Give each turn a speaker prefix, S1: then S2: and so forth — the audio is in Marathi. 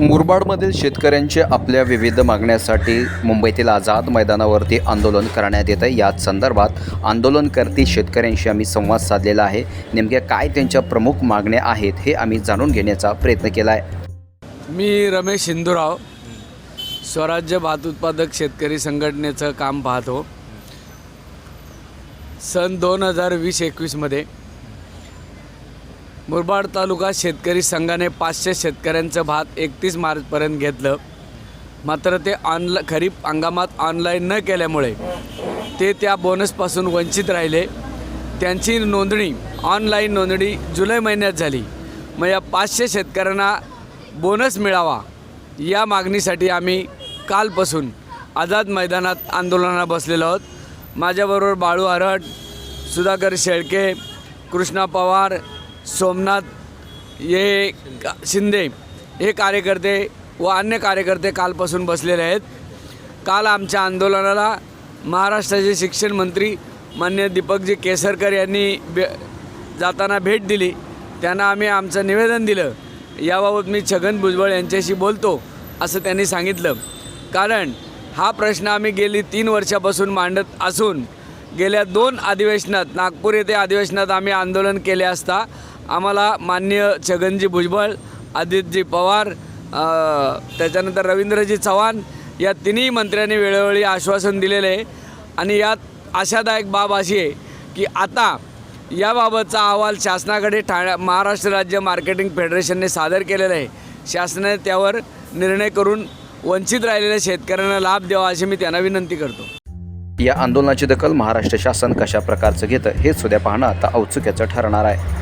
S1: मुरबाडमधील शेतकऱ्यांचे आपल्या विविध मागण्यासाठी मुंबईतील आझाद मैदानावरती आंदोलन करण्यात येतं याच संदर्भात आंदोलनकर्ती शेतकऱ्यांशी आम्ही संवाद साधलेला आहे. नेमक्या काय त्यांच्या प्रमुख मागण्या आहेत हे आम्ही जाणून घेण्याचा प्रयत्न केला आहे
S2: मी रमेश हिंदूराव स्वराज्य भात उत्पादक शेतकरी संघटनेचं काम पाहतो. सन दोन हजार वीस एकवीसमध्ये मुरबाड तालुका शेतकरी संघाने पाचशे शेतकऱ्यांचं भात एकतीस मार्चपर्यंत घेतलं. मात्र ते ऑनला खरीप हंगामात ऑनलाईन न केल्यामुळे ते त्या बोनसपासून वंचित राहिले. त्यांची नोंदणी ऑनलाईन नोंदणी जुलै महिन्यात झाली. मग या पाचशे शेतकऱ्यांना बोनस मिळावा या मागणीसाठी आम्ही कालपासून आझाद मैदानात आंदोलनाला बसलेलो आहोत. माझ्याबरोबर बाळू आरट सुधाकर शेळके कृष्णा पवार सोमनाथ ये शिंदे हे कार्यकर्ते व अन्य कार्यकर्ते कालपासून बसलेले आहेत. काल आमच्या आंदोलनाला महाराष्ट्राचे शिक्षण मंत्री मान्य दीपकजी केसरकर यांनी बे जाताना भेट दिली. त्यांना आम्ही आमचं निवेदन दिलं. याबाबत मी छगन भुजबळ यांच्याशी बोलतो असं त्यांनी सांगितलं. कारण हा प्रश्न आम्ही गेली तीन वर्षापासून मांडत असून गेल्या दोन अधिवेशनात नागपूर येथे अधिवेशनात आम्ही आंदोलन केले असता आम्हाला मान्य छगनजी भुजबळ आदितजी पवार त्याच्यानंतर रवींद्रजी चव्हाण या तिन्ही मंत्र्यांनी वेळोवेळी आश्वासन दिलेलं आहे. आणि यात आशादायक बाब अशी आहे की आता याबाबतचा अहवाल शासनाकडे ठाण्या महाराष्ट्र राज्य मार्केटिंग फेडरेशनने सादर केलेला आहे. शासनाने त्यावर निर्णय करून वंचित राहिलेल्या शेतकऱ्यांना लाभ द्यावा अशी मी त्यांना विनंती करतो.
S1: या आंदोलनाची दखल महाराष्ट्र शासन कशा प्रकारचं घेतं हे सुद्धा पाहणं आता औत्सुक्याचं ठरणार आहे.